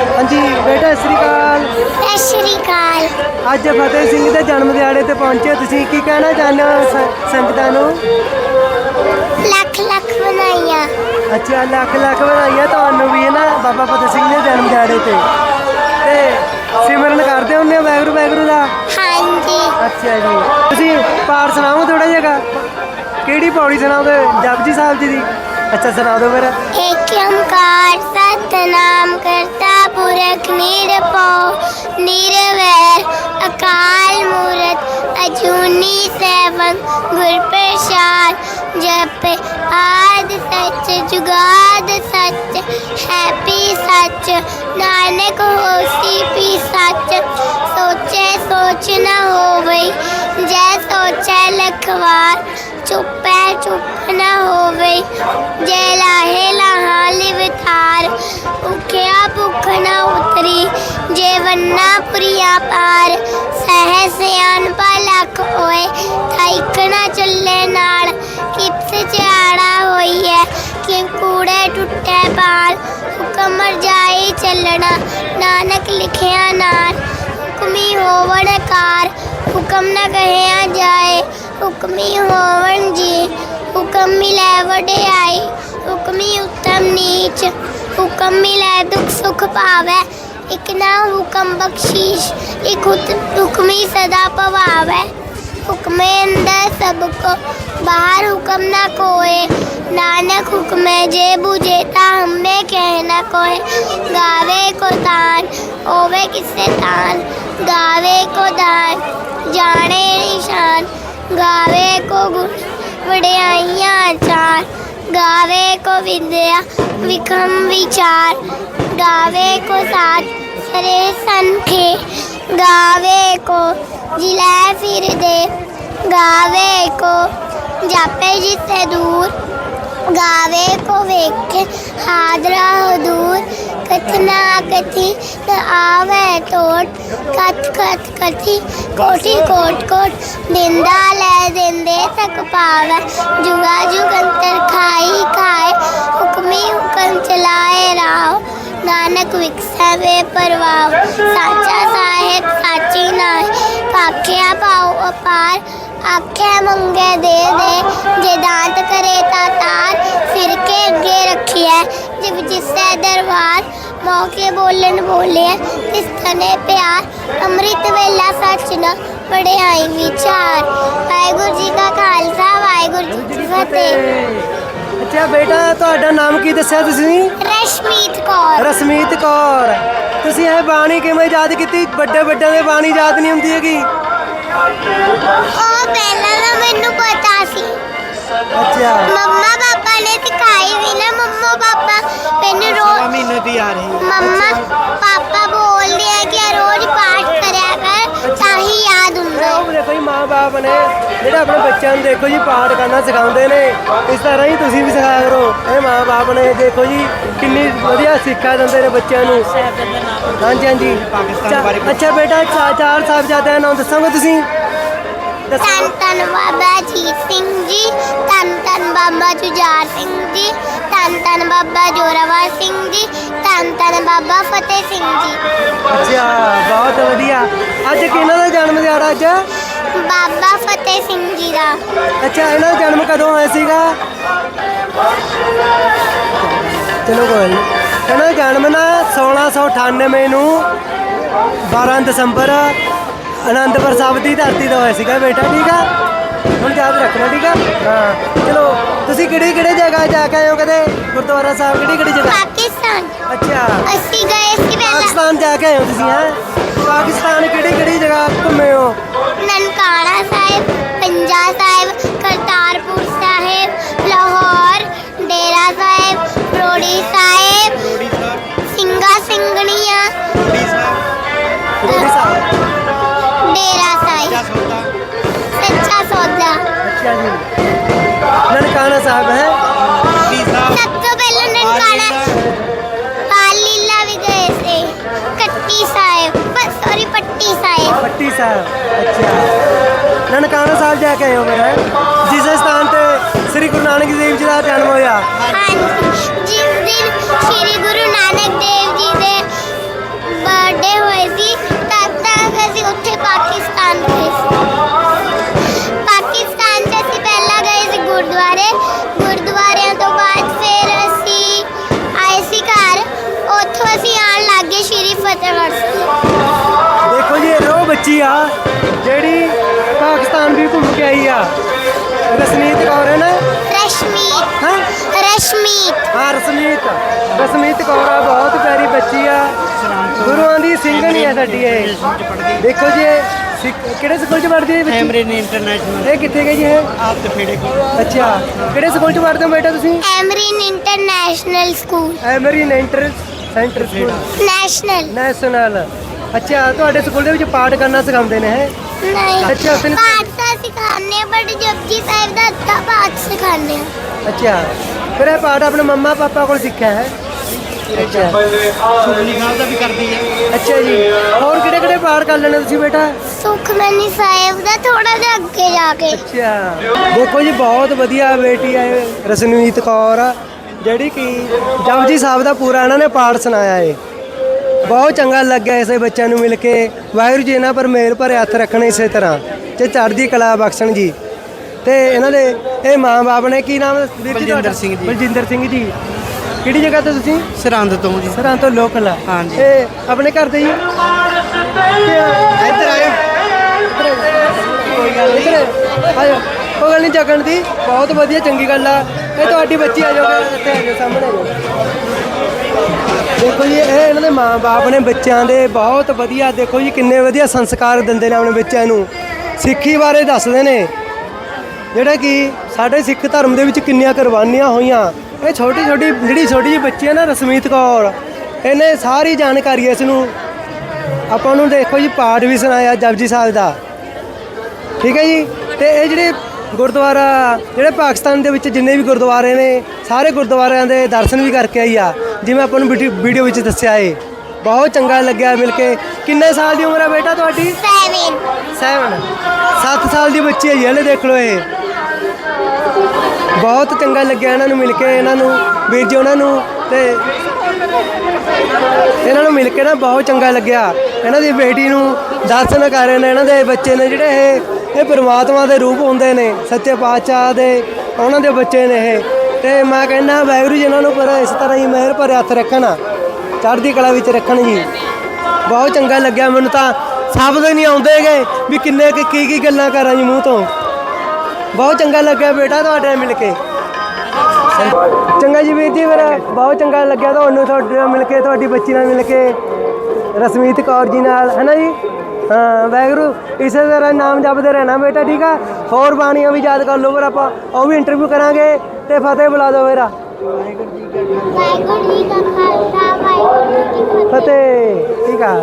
ਹਾਂਜੀ ਬੇਟਾ ਸ੍ਰੀ ਅਕਾਲ। ਸਤਿ ਸ਼੍ਰੀ ਅਕਾਲ। ਅੱਜ ਫਤਿਹ ਸਿੰਘ ਦੇ ਜਨਮ ਦਿਹਾੜੇ ਤੇ ਪਹੁੰਚੇ ਤੁਸੀਂ ਕੀ ਕਹਿਣਾ ਚਾਹੁੰਦੇ ਹੋ ਸ- ਸੰਗਤਾਂ ਨੂੰ? ਲੱਖ ਲੱਖ ਬਣਾਈਆਂ ਅੱਛਾ ਲੱਖ ਲੱਖ ਵਧਾਈਆਂ ਤੁਹਾਨੂੰ ਵੀ ਹੈ ਨਾ ਬਾਬਾ ਫਤਿਹ ਸਿੰਘ ਦੇ ਜਨਮ ਦਿਹਾੜੇ ਤੇ। ਤੇ ਸਿਮਰਨ ਕਰਦੇ ਹੁੰਦੇ ਹੋ ਵਾਹਿਗੁਰੂ ਵਾਹਿਗੁਰੂ ਦਾ? ਹਾਂਜੀ। ਅੱਛਾ ਜੀ। ਤੁਸੀਂ ਪਾਠ ਸੁਣਾਓ ਥੋੜਾ ਜਿਹਾ ਕਿਹੜੀ ਪੌੜੀ ਸੁਣਾਓਗੇ? ਜਪਜੀ ਸਾਹਿਬ ਜੀ ਦੀ। ਅੱਛਾ ਸੁਣਾ ਦਿਓ ਫਿਰ। ਏਕ ਪੁਰਖ ਨਿਰਭਉ ਨਿਰਵੈਰ ਅਕਾਲ ਮੂਰਤ, ਅਜੂਨੀ ਸੈਭੰ ਗੁਰ ਪ੍ਰਸਾਦ, ਜਪ ਆਦ ਸੱਚ, ਜੁਗਾਦ ਸੱਚ, ਹੈਪੀ ਸੱਚ, ਨਾਨਕ ਹੋਸੀ ਪੀ ਸੱਚ, ਸੋਚੇ ਸੋਚ ਨਾ ਹੋਵੇ ਜੈ ਸੋਚੈ ਲਖਵਾਰ, ਚੁੱਪੈ ਚੁੱਪ ਹੋਵੇ। ਜੇ ਲਾਹੇ ਲਾਹਾਂ ਲਿਵਤਾਰ ਭੁਖਿਆ ਭੁੱਖ ਨ ਉਤਰੀ। ਜੇ ਵੰਨਾ ਪੁਰੀਆ ਪਾਰ ਸਹਿ ਸਿਆਨ ਪਾ ਲੱਖ ਹੋਏ। ਥਾਈਕ ਚੱਲੇ ਨਾਲ ਕਿਪਸ ਚਾੜਾ ਹੋਈ ਹੈ ਕਿ ਕੂੜੇ ਟੁੱਟੇ ਪਾਰ? ਹੁਕਮ ਜਾਈ ਚੱਲਣਾ, ਨਾਨਕ ਲਿਖਿਆ ਨਾਲ ਹੁਕਮੀ ਹੋਵਣ ਕਾਰ, ਹੁਕਮ ਨਾ ਕਹਿਆ ਜਾਏ। ਹੁਕਮੀ ਹੋਵਣ ਜੀ ਹੁਕਮ ਮਿਲੈ ਵਡਿਆਈ ਹੁਕਮੀ ਉਤਮ ਨੀਚ ਹੁਕਮ ਮਿਲੈ ਦੁਖ ਸੁਖ ਪਾਵੈ ਇਕ ਨਾ ਹੁਕਮ ਬਖਸ਼ੀਸ਼ ਇਕ ਹੁਤ- ਹੁਕਮੀ ਸਦਾ ਪਵਾਵੈ ਹੁਕਮੇ ਅੰਦਰ ਸਭ ਕੋ ਬਾਹਰ ਹੁਕਮ ਨਾ ਕੋਏ ਨਾਨਕ ਹੁਕਮੇ ਜੇ ਬੁਝੇ ਤਾ ਹਮੇ ਕਹਿਣਾ ਕੋਏ ਗਾਵੇ ਕੋ ਤਾਨ ਹੋਵੇ ਕਿਸੇ ਤਾਨ ਗਾਵੇ ਕੋ ਦਾਨ ਜਾਣੇ ਨਿਸ਼ਾਨ ਗਾਵੇ ਕੋ ਗੁਣ ਵਡਿਆਈਆਂ ਚਾਰ, ਗਾਵੇ ਕੋ ਵਿਦਿਆ ਵਿਖਮ ਵਿਚਾਰ, ਗਾਵੇ ਕੋ ਸਾਥ ਸਰੇ ਸੰਖੇ, ਗਾਵੇ ਕੋ ਜਿਲੇ ਫਿਰਦੇ ਗਾਵੇ ਕੋ ਜਾਪੇ ਜਿੱਥੇ ਦੂਰ, ਗਾਵੇ ਕੋ ਵੇਖੇ ਹਾਦਰਾ ਹਦੂਰ ਕਥਨਾ ਕਥੀ ਨ ਆਵੇ ਟੋਟ ਕਥ ਕਥ ਕਥੀ ਕੋਟੀ ਕੋਟ ਕੋਟ ਦਿੰਦਾ ਲੈ ਦਿੰਦੇ ਤੱਕ ਪਾਵੇ ਜੁਗਾ ਜੁਗੰਤਰ ਖਾਈ ਖਾਏ ਹੁਕਮੀ ਹੁਕਮ ਚਲਾਏ ਰਾਹ ਨਾਨਕ ਵਿਕਸੈ ਵੇ ਪਰਵਾਹ ਸਾਚਾ ਸਾਹਿਬ ਸਾਚੀ ਨਾਏ ਪਾਖਿਆ ਪਾਉ ਅਪਾਰ ਆਖਿਆ ਮੰਗੇ ਦੇ ਦੇ। ਜੇ ਦਾਤ ਕਰੇ ਤਾ ਤਾਰ ਫਿਰ ਕੇ ਅੱਗੇ ਰੱਖਿਆ ਜਿਵ ਜਿਸੈ ਦਰਬਾਰ ਮੌਕੇ ਬੋਲਣ ਬੋਲਿਆ ਤਿਸ ਤਨੇ ਪਿਆਰ। ਅੰਮ੍ਰਿਤ ਵੇਲਾ ਸੱਚ ਨ ਪੜਿਆਈ ਵਿਚਾਰ। ਵਾਹਿਗੁਰੂ ਜੀ ਕਾ ਖਾਲਸਾ ਵਾਹਿਗੁਰੂ ਜੀ ਕੀ ਫਤਿਹ। ਅੱਛਾ ਬੇਟਾ ਤੁਹਾਡਾ ਨਾਮ ਕੀ ਦੱਸਿਆ ਤੁਸੀਂ? ਰਸ਼ਮੀਤ ਕੌਰ। ਰਸਮੀਤ ਕੌਰ। ਤੁਸੀਂ ਇਹ ਬਾਣੀ ਕਿਵੇਂ ਯਾਦ ਕੀਤੀ? ਵੱਡੇ ਵੱਡਿਆਂ ਦੇ ਬਾਣੀ ਯਾਦ ਨਹੀਂ ਹੁੰਦੀ ਹੈਗੀ? ਉਹ ਪਹਿਲਾਂ ਮਾਂ-ਬਾਪ ਨੇ ਜਿਹੜੇ ਆਪਣੇ ਬੱਚਿਆਂ ਨੂੰ ਦੇਖੋ ਜੀ ਪਾਠ ਕਰਨਾ ਸਿਖਾਉਂਦੇ ਨੇ ਇਸ ਤਰ੍ਹਾਂ ਹੀ ਤੁਸੀਂ ਵੀ ਸਿਖਾਇਆ ਕਰੋ। ਇਹ ਮਾਂ-ਬਾਪ ਨੇ ਦੇਖੋ ਜੀ ਕਿੰਨੀ ਵਧੀਆ ਸਿੱਖਿਆ ਦਿੰਦੇ ਨੇ ਬੱਚਿਆਂ ਨੂੰ। ਹਾਂਜੀ ਹਾਂਜੀ। ਅੱਛਾ ਬੇਟਾ ਚਾਰ ਸਾਹਿਬਜ਼ਾਦਿਆਂ ਦਾ ਨਾਮ ਦੱਸੋਗੇ ਤੁਸੀਂ? ਧੰਨ ਧੰਨ ਬਾਬਾ ਅਜੀਤ ਸਿੰਘ ਜੀ ਧੰਨ ਧੰਨ ਬਾਬਾ ਜੁਝਾਰ ਸਿੰਘ ਜੀ ਧੰਨ ਧੰਨ ਬਾਬਾ ਜੋਰਾਵਰ ਸਿੰਘ ਜੀ ਧੰਨ ਧੰਨ ਬਾਬਾ ਫਤਿਹ ਸਿੰਘ ਜੀ। ਅੱਛਾ ਬਹੁਤ ਵਧੀਆ। ਅੱਜ ਕਿਹਨਾਂ ਦਾ ਜਨਮ ਦਿਹਾੜਾ ਅੱਜ? ਬਾਬਾ ਫਤਿਹ ਸਿੰਘ ਜੀ ਦਾ। ਅੱਛਾ ਇਹਨਾਂ ਦਾ ਜਨਮ ਕਦੋਂ ਹੋਇਆ ਸੀਗਾ? ਚਲੋ ਕੋਈ। ਇਹਨਾਂ ਦਾ ਜਨਮ ਨਾ 1698 ਨੂੰ 12 ਦਸੰਬਰ ਅਨੰਦਪੁਰ ਸਾਹਿਬ ਦੀ ਧਰਤੀ ਤੇ ਹੋਇਆ ਸੀਗਾ ਬੇਟਾ ਠੀਕ ਆ? ਹੁਣ ਯਾਦ ਰੱਖਣਾ ਠੀਕ ਆ? ਹਾਂ। ਚਲੋ ਤੁਸੀਂ ਕਿਹੜੀ ਕਿਹੜੇ ਜਗ੍ਹਾ ਜਾ ਕੇ ਆਏ ਹੋ ਕਦੇ? ਗੁਰਦੁਆਰਾ ਸਾਹਿਬ ਕਿਹੜੀ ਕਿਹੜੀ ਜਗ੍ਹਾ? ਪਾਕਿਸਤਾਨ। ਅੱਛਾ। ਅਸੀਂ ਗਏ ਸੀ ਪਹਿਲਾਂ। ਪਾਕਿਸਤਾਨ ਜਾ ਕੇ ਆਏ ਹੋ ਤੁਸੀਂ ਹੈ? ਪਾਕਿਸਤਾਨ ਕਿਹੜੀ ਕਿਹੜੀ ਜਗ੍ਹਾ ਘੁੰਮੇ ਹੋ ਨਨਕਾਣਾ ਸਾਹਿਬ ਪੰਜਾ ਸਾਹਿਬ ਕਰਤਾਰਪੁਰ ਸਾਹਿਬ ਲਾਹੌਰ ਡੇਰਾ ਸਾਹਿਬ ਰੋੜੀ ਸਾਹਿਬ ਸਿੰਘਾ ਸਿੰਘਣੀਆਂ ਰੋੜੀ ਸਾਹਿਬ ਡੇਰਾ ਸਾਹਿਬ ਸੱਚਾ ਸੌਦਾ ਅੱਛਾ ਜੀ ਸਾਹਿਬ। ਅੱਛਾ। ਨਨਕਾਣਾ ਸਾਹਿਬ ਜਾ ਕੇ ਆਏ ਹੋ ਫਿਰ ਹੈਂ? ਜਿਸ ਸਥਾਨ ਤੇ ਸ੍ਰੀ ਗੁਰੂ ਨਾਨਕ ਦੇਵ ਜੀ ਦਾ ਜਨਮ ਹੋਇਆ। ਹਾਂਜੀ। ਜਿਸ ਦਿਨ ਸ੍ਰੀ ਗੁਰੂ ਨਾਨਕ ਦੇਵ ਜੀ ਦੇ ਘੁੰਮ ਕੇ ਆਈ ਆ। ਰਸਮੀਤ ਕੌਰ ਹੈ ਨਾ? ਰਸ਼ਮੀਤ ਹਾਂ? ਰਸ਼ਮੀਤ ਹਾਂ ਰਸਮੀਤ ਰਸਮੀਤ ਕੌਰ ਆ ਬਹੁਤ ਪਿਆਰੀ ਬੱਚੀ ਆ। ਗੁਰੂਆਂ ਦੀ ਸਿੰਘਣੀ ਆ ਸਾਡੀ ਇਹ। ਦੇਖੋ ਜੀ ਇਹ ਸਿੱਖ- ਕਿਹੜੇ ਸਕੂਲ ਚ ਪੜ੍ਹਦੀ ਹੈ ਬੱਚੀ? ਐਮਰਿਨ ਇੰਟਰਨੈਸ਼ਨਲ ਇਹ ਕਿੱਥੇ ਗਈ ਜੀ ਇਹ? ਆਪ ਤੇ ਫੇੜੇ ਕੋ ਅੱਛਾ ਕਿਹੜੇ ਸਕੂਲ ਚ ਪੜ੍ਹਦੇ ਹੋ ਬੇਟਾ ਤੁਸੀਂ? ਐਮਰਿਨ international school ਐਮਰੀਨ enter centre school national national ਅੱਛਾ ਤੁਹਾਡੇ ਸਕੂਲ ਦੇ ਵਿੱਚ ਪਾਠ ਕਰਨਾ ਸਿਖਾਉਂਦੇ ਨੇ ਹੈ? ਨਹੀਂ। ਅੱਛਾ, ਪਾਠ ਸਿਖਾਉਂਦੇ ਆ ਬਟ ਜਪਜੀ ਸਾਹਿਬ ਦਾ ਅੱਧਾ ਪਾਠ ਸਿਖਾਉਂਦੇ ਆ। ਅੱਛਾ ਫਿਰ ਇਹ ਪਾਠ ਆਪਣੇ ਮੰਮਾ ਪਾਪਾ ਕੋਲ ਸਿੱਖਿਆ ਹੈ? ਅੱਛਾ। ਸੁਖਨੀ ਸਾਹਿਬ ਦਾ ਵੀ ਕਰਦੀ ਹੈ। ਅੱਛਾ ਜੀ। ਹੋਰ ਕਿਹੜੇ ਕਿਹੜੇ ਪਾਠ ਕਰ ਲੈਣੇ ਤੁਸੀਂ ਬੇਟਾ? ਸੁਖਮਨੀ ਸਾਹਿਬ ਦਾ ਥੋੜਾ ਜਿਹਾ ਅੱਗੇ ਜਾ ਕੇ। ਅੱਛਾ। ਦੇਖੋ ਜੀ ਬਹੁਤ ਵਧੀਆ ਬੇਟੀ ਹੈ ਇਹ ਰਸਨਵੀਤ ਕੌਰ। ਆ, ਜਿਹੜੀ ਕਿ ਜਪਜੀ ਸਾਹਿਬ ਦਾ ਪੂਰਾ ਇਹਨਾਂ ਨੇ ਪਾਠ ਸੁਣਾਇਆ ਏ। ਬਹੁਤ ਚੰਗਾ ਲੱਗਿਆ ਇਸੇ ਬੱਚਿਆਂ ਨੂੰ ਮਿਲ ਕੇ। ਵਾਹਿਗੁਰੂ ਜੀ ਇਹਨਾਂ ਪਰ ਮੇਲ ਭਰੇ ਹੱਥ ਰੱਖਣ ਇਸੇ ਤਰ੍ਹਾਂ। ਤੇ ਚੜ੍ਹਦੀ ਕਲਾ ਬਖਸ਼ਣ ਜੀ। ਤੇ ਇਹਨਾਂ ਦੇ ਇਹ ਮਾਂ-ਬਾਪ ਨੇ ਕੀ ਨਾਮ ਵੀਰ ਜੀ ਬਲਜਿੰਦਰ? ਸਿੰਘ ਜੀ। ਬਲਜਿੰਦਰ ਸਿੰਘ ਜੀ। ਕਿਹੜੀ ਜਗ੍ਹਾ ਤੋਂ ਤੁਸੀਂ? ਸਰੰਦ ਤੋਂ ਜੀ। ਸਰਾਂ ਤੋਂ ਲੋਕਲ ਆ। ਹਾਂਜੀ। ਇਹ ਆਪਣੇ ਘਰ ਦੇ ਹੀ ਇੱਧਰ ਆਇਓ। ਕੋਈ ਗੱਲ ਨਹੀਂ। ਆਜੋ ਕੋਈ ਗੱਲ ਨਹੀਂ ਜਗਣ ਦੀ ਬਹੁਤ ਵਧੀਆ ਚੰਗੀ ਗੱਲ ਆ। ਇਹ ਤੁਹਾਡੀ ਬੱਚੀ ਆ ਜਾਓ ਇੱਥੇ ਆ ਜਾਓ ਸਾਹਮਣੇ ਆ ਜਾਓ ਦੇਖੋ ਜੀ ਇਹ ਇਹਨਾਂ ਦੇ ਮਾਂ-ਬਾਪ ਨੇ ਬੱਚਿਆਂ ਦੇ ਬਹੁਤ ਵਧੀਆ ਦੇਖੋ ਜੀ ਕਿੰਨੇ ਵਧੀਆ ਸੰਸਕਾਰ ਦਿੰਦੇ ਨੇ ਆਪਣੇ ਬੱਚਿਆਂ ਨੂੰ। ਸਿੱਖੀ ਬਾਰੇ ਦੱਸਦੇ ਨੇ। ਜਿਹੜਾ ਕਿ ਸਾਡੇ ਸਿੱਖ ਧਰਮ ਦੇ ਵਿੱਚ ਕਿੰਨੀਆਂ ਕੁਰਬਾਨੀਆਂ ਹੋਈਆਂ। ਇਹ ਛੋਟੀ ਛੋਟੀ, ਜਿਹੜੀ ਛੋਟੀ ਜਿਹੀ ਬੱਚੀ ਹੈ ਨਾ ਰਸਮੀਤ ਕੌਰ, ਇਹਨੇ ਸਾਰੀ ਜਾਣਕਾਰੀ ਇਸ ਨੂੰ ਆਪਾਂ ਨੂੰ ਦੇਖੋ ਜੀ, ਪਾਠ ਵੀ ਸੁਣਾਇਆ ਜਪਜੀ ਸਾਹਿਬ ਦਾ। ਠੀਕ ਹੈ ਜੀ? ਤੇ ਇਹ ਜਿਹੜੇ ਗੁਰਦੁਆਰਾ, ਜਿਹੜੇ ਪਾਕਿਸਤਾਨ ਦੇ ਵਿੱਚ ਜਿੰਨੇ ਵੀ ਗੁਰਦੁਆਰੇ ਨੇ, ਸਾਰੇ ਗੁਰਦੁਆਰਿਆਂ ਦੇ ਦਰਸ਼ਨ ਵੀ ਕਰਕੇ ਆਈ ਆ। ਜਿਵੇਂ ਆਪਾਂ ਨੂੰ ਵੀਡੀ- ਵੀਡੀਓ ਵਿੱਚ ਦੱਸਿਆ ਏ। ਬਹੁਤ ਚੰਗਾ ਲੱਗਿਆ ਮਿਲ ਕੇ। ਕਿੰਨੇ ਸਾਲ ਦੀ ਉਮਰ ਹੈ ਬੇਟਾ ਤੁਹਾਡੀ? ਸੈਵਨ 7 7 ਸਾਲ ਦੀ ਬੱਚੀ ਹੈ ਜੀ ਹਲੇ ਦੇਖ ਲਓ ਇਹ। ਬਹੁਤ ਚੰਗਾ ਲੱਗਿਆ ਇਹਨਾਂ ਨੂੰ ਮਿਲ ਕੇ ਇਹਨਾਂ ਨੂੰ ਵੀਰ ਜੀ ਉਹਨਾਂ ਨੂੰ ਤੇ ਇਹਨਾਂ ਨੂੰ ਮਿਲ ਕੇ ਨਾ ਬਹੁਤ ਚੰਗਾ ਲੱਗਿਆ। ਇਹਨਾਂ ਦੀ ਬੇਟੀ ਨੂੰ ਦਰਸ਼ਨ ਕਰ ਰਹੇ ਨੇ ਇਹਨਾਂ ਦੇ ਬੱਚੇ ਨੇ ਜਿਹੜੇ ਇਹ ਇਹ ਪ੍ਰਮਾਤਮਾ ਦੇ ਰੂਪ ਹੁੰਦੇ ਨੇ ਸੱਚੇ ਪਾਤਸ਼ਾਹ ਦੇ ਉਹਨਾਂ ਦੇ ਬੱਚੇ ਨੇ ਇਹ। ਤੇ ਮੈਂ ਕਹਿੰਦਾ ਵਾਹਿਗੁਰੂ ਜੀ ਇਹਨਾਂ ਨੂੰ ਪਰ ਇਸ ਤਰ੍ਹਾਂ ਹੀ ਮਿਹਰ ਭਰੇ ਹੱਥ ਰੱਖਣ। ਚੜ੍ਹਦੀ ਕਲਾ ਵਿੱਚ ਰੱਖਣ ਜੀ। ਬਹੁਤ ਚੰਗਾ ਲੱਗਿਆ ਮੈਨੂੰ ਤਾਂ। ਸ਼ਬਦ ਹੀ ਨਹੀਂ ਆਉਂਦੇਗੇ ਵੀ ਕਿੰਨੇ ਕੀ ਕੀ ਗੱਲਾਂ ਕਰਾਂ ਜੀ ਮੂੰਹ ਤੋਂ। ਬਹੁਤ ਚੰਗਾ ਲੱਗਿਆ ਬੇਟਾ ਤੁਹਾਡੇ ਨਾਲ ਮਿਲ ਕੇ। ਚੰਗਾ ਜੀ ਵੀਰ ਜੀ ਮੇਰਾ ਬਹੁਤ ਚੰਗਾ ਲੱਗਿਆ ਤੁਹਾਨੂੰ ਤੁਹਾਡੇ ਨਾਲ ਮਿਲ ਕੇ, ਤੁਹਾਡੀ ਬੱਚੀ ਨਾਲ ਮਿਲ ਕੇ। ਰਸਮੀਤ ਕੌਰ ਜੀ ਨਾਲ ਹੈ ਨਾ ਜੀ? ਹਾਂ, ਵਾਹਿਗੁਰੂ, ਇਸੇ ਤਰ੍ਹਾਂ ਨਾਮ ਜਪਦੇ ਰਹਿਣਾ ਬੇਟਾ, ਠੀਕ ਆ? ਹੋਰ ਬਾਣੀਆਂ ਵੀ ਯਾਦ ਕਰ ਲਓ ਫਿਰ ਆਪਾਂ, ਉਹ ਵੀ ਇੰਟਰਵਿਊ ਕਰਾਂਗੇ ਤੇ ਫਤਿਹ ਬੁਲਾ ਦਿਓ ਮੇਰਾ ਵਾਹਿਗੁਰੂ ਜੀ ਕਾ ਖਾਲਸਾ ਵਾਹਿਗੁਰੂ ਜੀ ਕੀ ਫਤਿਹ। ਫਤਿਹ। ਠੀਕ ਆ